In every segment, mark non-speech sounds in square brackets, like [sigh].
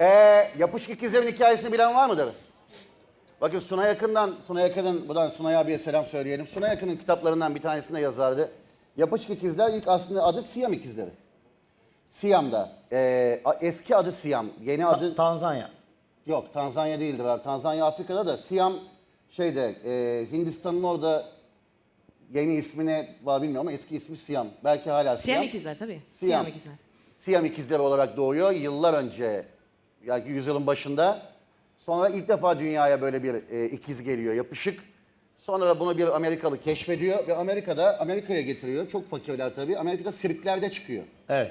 Ee, yapışık ikizlerin hikayesini bilen var mıdır? Bakın Suna Yakın'dan, Suna Yakın'ın, buradan Sunay abiye selam söyleyelim. Suna Yakın'ın kitaplarından bir tanesinde yazardı. Yapışık ikizler ilk aslında adı Siyam ikizleri. Siyam'da. Ee, eski adı Siyam, yeni Ta- adı... Tanzanya. Yok Tanzanya değildir abi. Tanzanya Afrika'da da Siyam şeyde e, Hindistan'ın orada yeni ismine var bilmiyorum ama eski ismi Siyam. Belki hala Siyam. Siyam ikizler tabii. Siyam. Siyam ikizler. Siyam ikizleri olarak doğuyor yıllar önce yani yüzyılın başında. Sonra ilk defa dünyaya böyle bir e, ikiz geliyor yapışık. Sonra bunu bir Amerikalı keşfediyor ve Amerika'da Amerika'ya getiriyor. Çok fakirler tabii. Amerika'da sirklerde çıkıyor. Evet.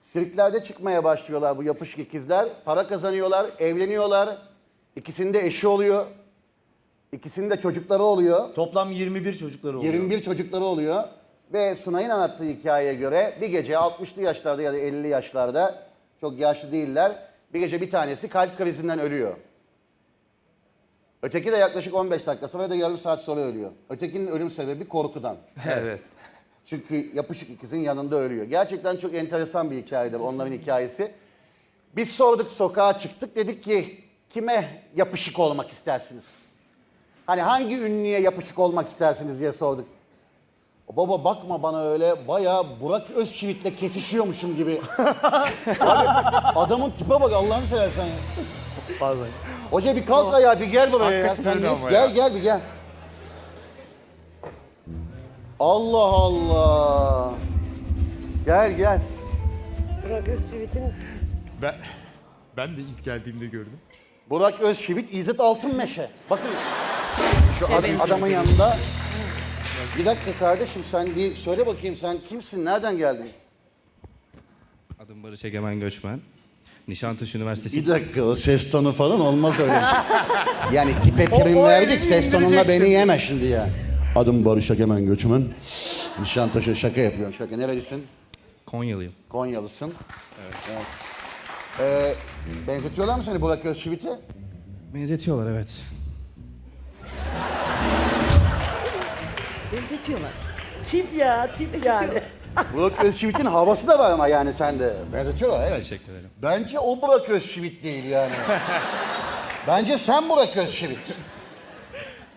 Sirklerde çıkmaya başlıyorlar bu yapışık ikizler. Para kazanıyorlar, evleniyorlar. İkisinin de eşi oluyor. İkisinin de çocukları oluyor. Toplam 21 çocukları oluyor. 21 çocukları oluyor. Ve Sunay'ın anlattığı hikayeye göre bir gece 60'lı yaşlarda ya da 50'li yaşlarda çok yaşlı değiller. Bir gece bir tanesi kalp krizinden ölüyor. Öteki de yaklaşık 15 dakika sonra da yarım saat sonra ölüyor. Ötekinin ölüm sebebi korkudan. Evet. Çünkü yapışık ikizin yanında ölüyor. Gerçekten çok enteresan bir hikayedir onların hikayesi. Biz sorduk sokağa çıktık dedik ki kime yapışık olmak istersiniz? Hani hangi ünlüye yapışık olmak istersiniz diye sorduk. Baba bakma bana öyle bayağı Burak Özçivit'le kesişiyormuşum gibi. [laughs] Abi, adamın tipe bak Allah'ını seversen ya. Pardon. Hoca bir kalk ayağa bir gel buraya ya. Hakikaten Sen öyle neyiz? ama Gel ya. gel bir gel. Allah Allah. Gel gel. Burak Özçivit'in Ben, ben de ilk geldiğimde gördüm. Burak Özçivit, İzzet Altınmeşe. Bakın şu ad- benziyor. adamın yanında. Bir dakika kardeşim sen bir söyle bakayım sen kimsin? Nereden geldin? Adım Barış Egemen Göçmen. Nişantaşı Üniversitesi Bir dakika o ses tonu falan olmaz öyle. [laughs] yani tipe prim o verdik elini ses tonunla indireceksin. beni yeme şimdi ya. Adım Barış Egemen Göçmen. Nişantaşı şaka yapıyorum şaka. Nerelisin? Konyalıyım. Konyalısın. Evet. Ee, benzetiyorlar mı seni Burak Özçivit'e? Benzetiyorlar evet. Benzetiyorlar. tip ya tip yani. [laughs] Burak Özçivit'in havası da var ama yani sende. Benzetiyorlar evet. Teşekkür ederim. Bence o Burak Özçivit değil yani. [laughs] Bence sen Burak Özçivit.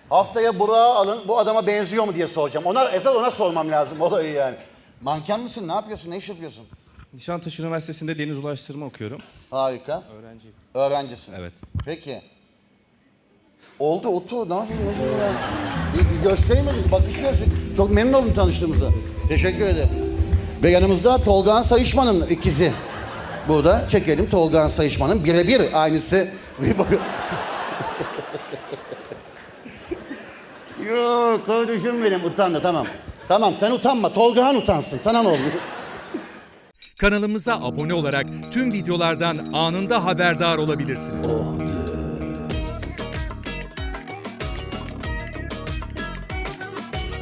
Haftaya Burak'ı alın, bu adama benziyor mu diye soracağım. Ona, esas ona sormam lazım olayı yani. Manken misin, ne yapıyorsun, ne iş yapıyorsun? Nişantaşı Üniversitesi'nde deniz ulaştırma okuyorum. Harika. Öğrenciyim. Öğrencisin. Evet. Peki. Oldu, otur. Ne yapayım, ne ya? Mi? Bakışıyoruz. Çok memnun oldum tanıştığımıza. Teşekkür ederim. Ve yanımızda Tolgahan Sayışman'ın ikizi. Burada çekelim Tolgahan Sayışman'ın birebir aynısı. Bir bakın. [laughs] Yok kardeşim benim utanma tamam. Tamam sen utanma. Tolgahan utansın. Sana ne oldu? Kanalımıza abone olarak tüm videolardan anında haberdar olabilirsiniz.